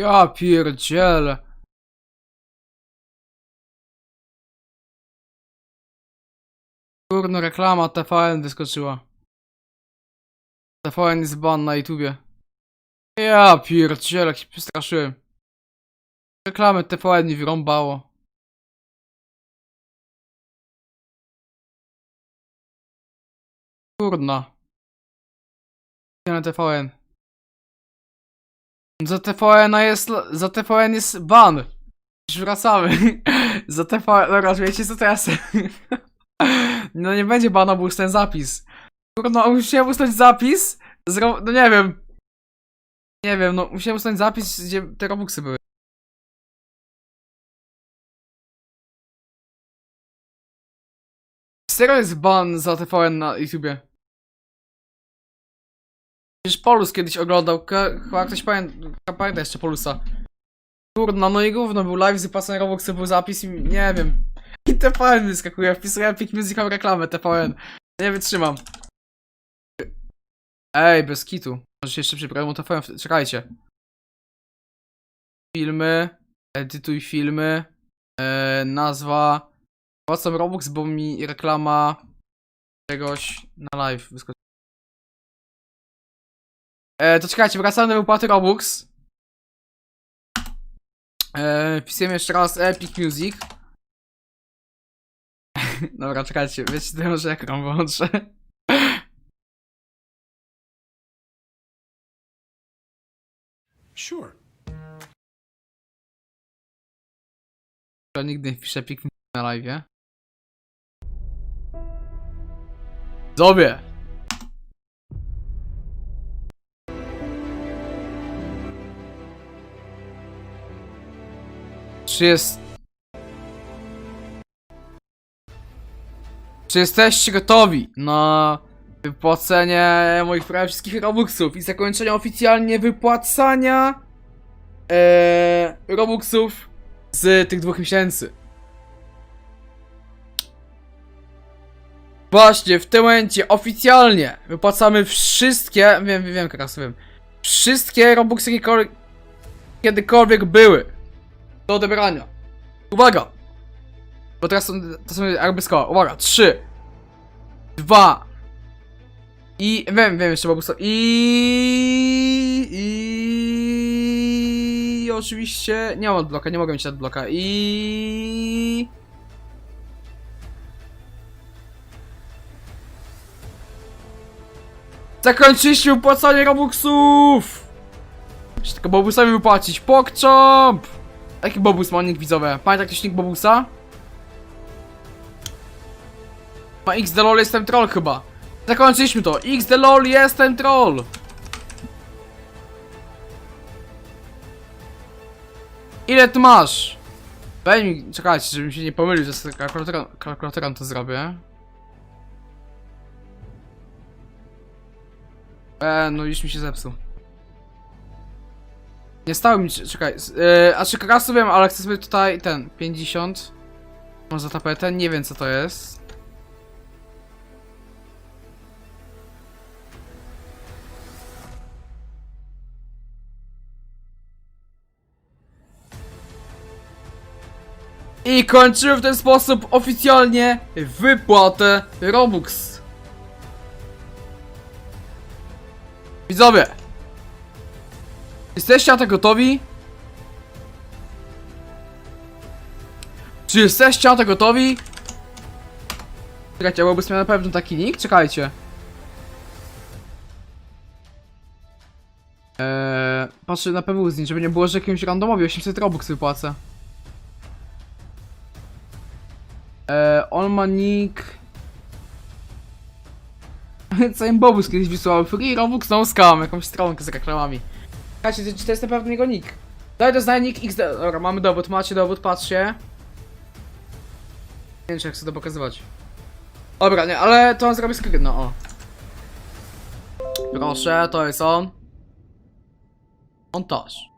Ja pierdzielę. Kurno reklama TVN wyskoczyła. TVN jest ban na YouTubie. Ja pierdzielę, jak się przestraszyłem. Reklamy TVN mi wyrąbało. Kurna. Na TVN. Za TVN jest, za TVN jest ban. Już wracamy. za TVN, dobra, wiecie co teraz? no nie będzie bana, bo już ten zapis. Kurno, musiałem ustać zapis. Zro... No nie wiem. Nie wiem, no musiałem ustać zapis, gdzie te robuxy były. Serio jest ban za TVN na YouTubie. Przecież Polus kiedyś oglądał, chyba ktoś pamięta, pamięta jeszcze Polusa. Kurna, no i gówno, był live z wypłaconej Robuxy, był zapis i nie wiem. I TVN wyskakuje, wpisuję Epic Musical reklamę TVN. Nie wytrzymam. Ej, bez kitu. Może jeszcze przyprawią TVN, czekajcie. Filmy, edytuj filmy, e, nazwa. Płacam Robux, bo mi reklama czegoś na live wyskoczyła. E, to czekajcie, wracamy do wypłaty Robux. E, wpisujemy jeszcze raz Epic Music. Dobra, czekajcie, wiecie, to może ekran włączę. Sure. To nigdy nie wpiszę Epic Music na live. Sobie! Czy jest... Czy jesteście gotowi na wypłacenie moich prawie wszystkich Robuxów i zakończenie oficjalnie wypłacania e, Robuxów z tych dwóch miesięcy? Właśnie, w tym momencie oficjalnie wypłacamy wszystkie, wiem, wiem, teraz wiem, wszystkie Robuxy, kiedykolwiek były do odebrania. Uwaga! Bo teraz są, to są jakby. Uwaga, 3 2 i wiem, wiem jeszcze Robuxa i i oczywiście nie mam odbloka, nie mogę mieć odbloka i Zakończyliśmy opłacanie Robuxów! Muszę tylko Bobusowi wypłacić. Pokczomp! Jaki Bobus ma nick widzowe? Pamięta ktoś nick Bobusa? Ma XDLOL jestem troll chyba. Zakończyliśmy to. XDLOL jestem troll. Ile ty masz? Weź czekajcie, żebym się nie pomylił, że z kalkulatorem, kalkulatorem to zrobię. E, no już mi się zepsuł. Nie stało mi, czekaj, e, a czy raz wiem, ale chcę sobie tutaj ten, 50. Może za tapetę, nie wiem co to jest. I kończymy w ten sposób oficjalnie wypłatę Robux. Widzowie! Jesteście na to gotowi? Czy jesteście na to gotowi? Czekajcie, byłby miał na pewno taki nick? Czekajcie. Eee, patrzę na PWZ, żeby nie było, że jakimś randomowi 800 robux wypłacę. Eee, on ma nick... Co im Bobus kiedyś wysłał? Free Robux no scam, jakąś stronkę z reklamami. Słuchajcie, czy to jest na pewno jego nick? Daj do znania nick XD... Dobra, mamy dowód, macie dowód, patrzcie. Nie wiem, czy jak chcę to pokazywać. Dobra, nie, ale to on zrobi screen, no o. Proszę, to jest on. Montaż.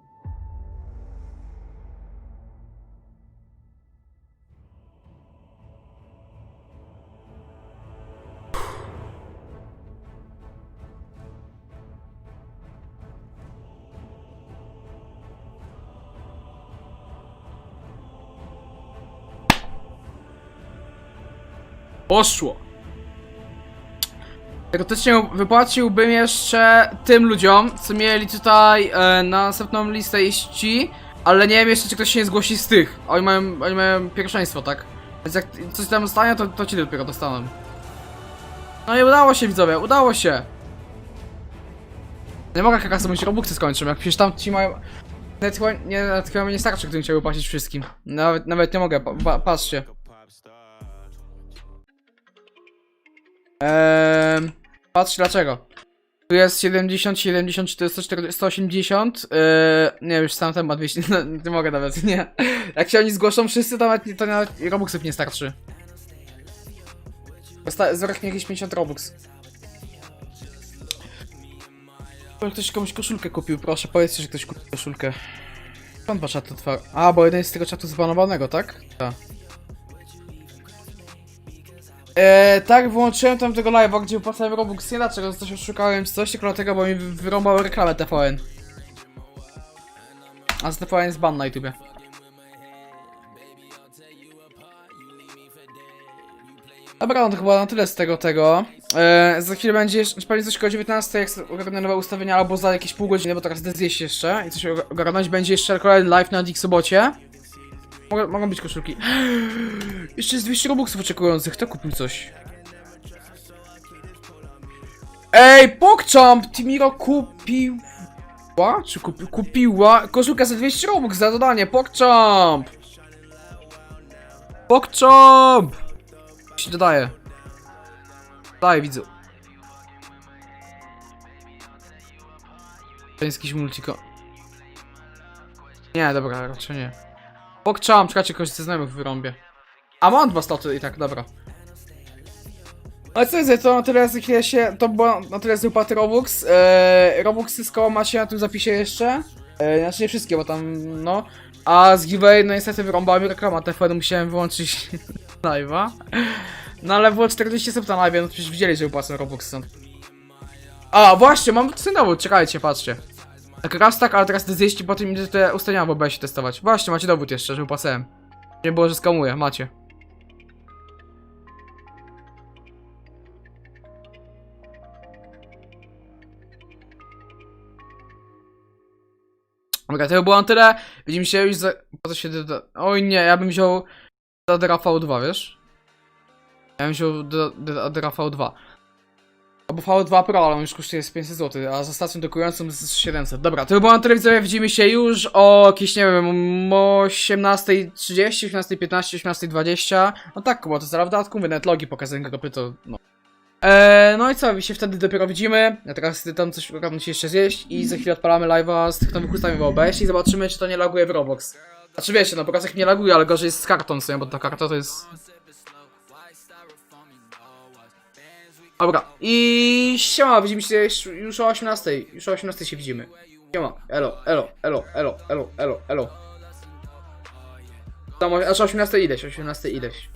Poszło. Teoretycznie wypłaciłbym jeszcze tym ludziom, co mieli tutaj e, na następną listę iści, ale nie wiem jeszcze, czy ktoś się nie zgłosi z tych. Oni mają, oni mają pierwszeństwo, tak? Więc jak coś tam stanie, to, to ci dopiero dostaną. No i udało się, widzowie, udało się. Nie mogę jak sobie robuxy skończą, jak przecież tam ci mają... Nawet chyba nie, nawet chyba mi nie starczy, gdybym chciał płacić wszystkim. Nawet, nawet nie mogę, pa, pa, patrzcie. Eee, patrz dlaczego. Tu jest 70, 70, 440, 180. Eee, nie, już sam temat 200. No, nie mogę nawet, nie. Jak się oni zgłoszą wszyscy, to nawet, to nawet Robuxów nie starczy. Zorek mi jakieś 50 Robux. Ktoś komuś koszulkę kupił, proszę, powiedzcie, że ktoś kupił koszulkę. Skąd wasz czat otwarł? A, bo jeden jest z tego czatu zbanowanego, tak? Tak. Eee, tak, wyłączyłem tam tego live'a, gdzie wypłacałem Robux. Nie dlaczego, coś oszukałem czy coś, tylko dlatego, bo mi wy- wyrąbał reklamę TVN. A z TVN jest ban na YouTubie. Dobra, no to chyba na tyle z tego, tego. Eee, za chwilę będzie jeszcze, pewnie coś koło 19, jak ogarnę nowe ustawienia, albo za jakieś pół godziny, bo teraz zjeść jeszcze i coś oga- ogarnąć. Będzie jeszcze kolejny live na Sobocie. Mogą, mogą być koszulki. Jeszcze jest 200 robuxów oczekujących. Kto kupił coś? Ej, PogChamp! Timiro kupił... Ła? Czy kupi, kupiła? Koszulka za 200 robux za dodanie. PogChamp! PogChamp! się dodaje. Daję, widzu. To jest jakiś multiko... Nie, dobra, raczej nie. Pokczam, czekajcie, kogoś ze znajomych wyrąbię. A mam dwa sloty i tak, dobra. Ale co jest, to na tyle chwilę się, to było na tyle z wypłaty Robux. Eee, Robuxy z macie na tym zapisie jeszcze. Eee, znaczy nie wszystkie, bo tam, no. A z giveaway, no niestety wyrąbała mi reklama TFN, musiałem wyłączyć live'a. No ale było 40 sub na live, no przecież widzieli, że wypłacę Robuxy. A, właśnie, mam dowód, czekajcie, patrzcie. Tak raz tak, ale teraz te zjeść i potem idę te ustawienia w OBS testować. Właśnie, macie dowód jeszcze, że wypłacałem. Nie było, że skamuję, macie. Dobra, to by było na tyle. Widzimy się już za... Po co się doda... Oj nie, ja bym wziął Adera V2, wiesz? Ja bym wziął Adera V2. Albo V2 Pro, ale on już kosztuje z 500 zł, a za stacją dokującą z 700. Dobra, to by było na tyle, widzowie, widzimy się już o jakieś, nie wiem, o 18.30, 18.15, 18.20. No tak, bo to zaraz w dodatku mówię, nawet logi pokazuję grupy, to no. Eee, no i co, się wtedy dopiero widzimy. Ja teraz tam coś ogarnąć się jeszcze zjeść i za chwilę odpalamy live'a z tych nowych ustawień w OBS i zobaczymy, czy to nie laguje w Roblox. Znaczy wiecie, no po jak nie laguje, ale gorzej jest z kartą, co bo ta karta to jest... Dobra, i siema, widzimy się już- o 18, już o 18 się widzimy. Siema, elo, elo, elo, elo, elo, elo, elo. Tam, aż o 18 ileś, o 18 ileś.